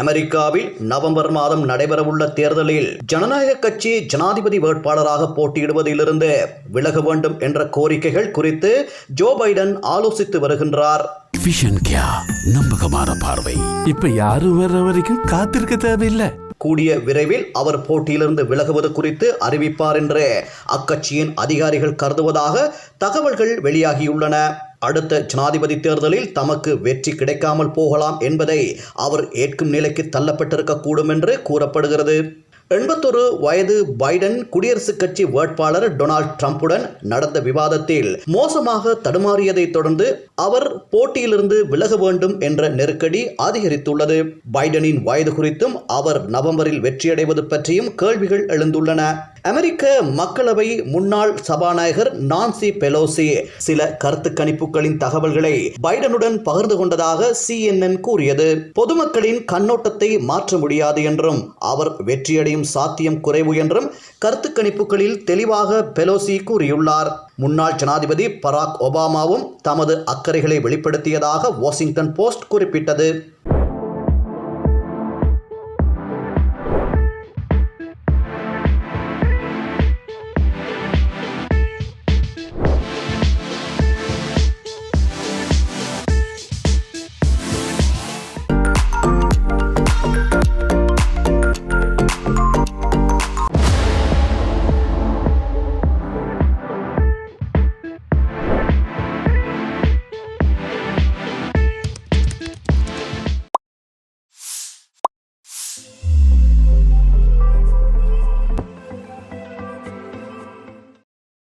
அமெரிக்காவில் நவம்பர் மாதம் நடைபெறவுள்ள தேர்தலில் ஜனநாயக கட்சி ஜனாதிபதி வேட்பாளராக போட்டியிடுவதிலிருந்து விலக வேண்டும் என்ற கோரிக்கைகள் குறித்து ஜோ பைடன் ஆலோசித்து வருகின்றார். நம்பகமான பார்வை. இப்ப யாரும் வர்ற வரைக்கும் காத்திருக்க தேவையில்லை. கூடிய விரைவில் அவர் போட்டியிலிருந்து விலகுவது குறித்து அறிவிப்பார் என்று அக்கட்சியின் அதிகாரிகள் கருதுவதாக தகவல்கள் வெளியாகியுள்ளன. அடுத்த ஜனாதிபதி தேர்தலில் தமக்கு வெற்றி கிடைக்காமல் போகலாம் என்பதை அவர் ஏற்கும் நிலைக்கு தள்ளப்பட்டிருக்கக்கூடும் என்று கூறப்படுகிறது. எண்பத்தொரு வயது பைடன் குடியரசுக் கட்சி வேட்பாளர் டொனால்ட் ட்ரம்புடன் நடந்த விவாதத்தில் மோசமாக தடுமாறியதை தொடர்ந்து அவர் போட்டியிலிருந்து விலக வேண்டும் என்ற நெருக்கடி அதிகரித்துள்ளது. பைடனின் வயது குறித்தும் அவர் நவம்பரில் வெற்றியடைவது பற்றியும் கேள்விகள் எழுந்துள்ளன. அமெரிக்க மக்களவை முன்னாள் சபாநாயகர் நான்சி பெலோசி. சில கருத்து கணிப்புகளின் தகவல்களை பைடனுடன் பகிர்ந்து கொண்டதாக சிஎன்என் கூறியது. பொதுமக்களின் கண்ணோட்டத்தை மாற்ற முடியாது என்றும் அவர் வெற்றியடையும் சாத்தியம் குறைவு என்றும் கருத்து கணிப்புகளில் தெளிவாக பெலோசி கூறியுள்ளார். முன்னாள் ஜனாதிபதி பராக் ஒபாமாவும் தமது அக்கறைகளை வெளிப்படுத்தியதாக வாஷிங்டன் போஸ்ட் குறிப்பிட்டது.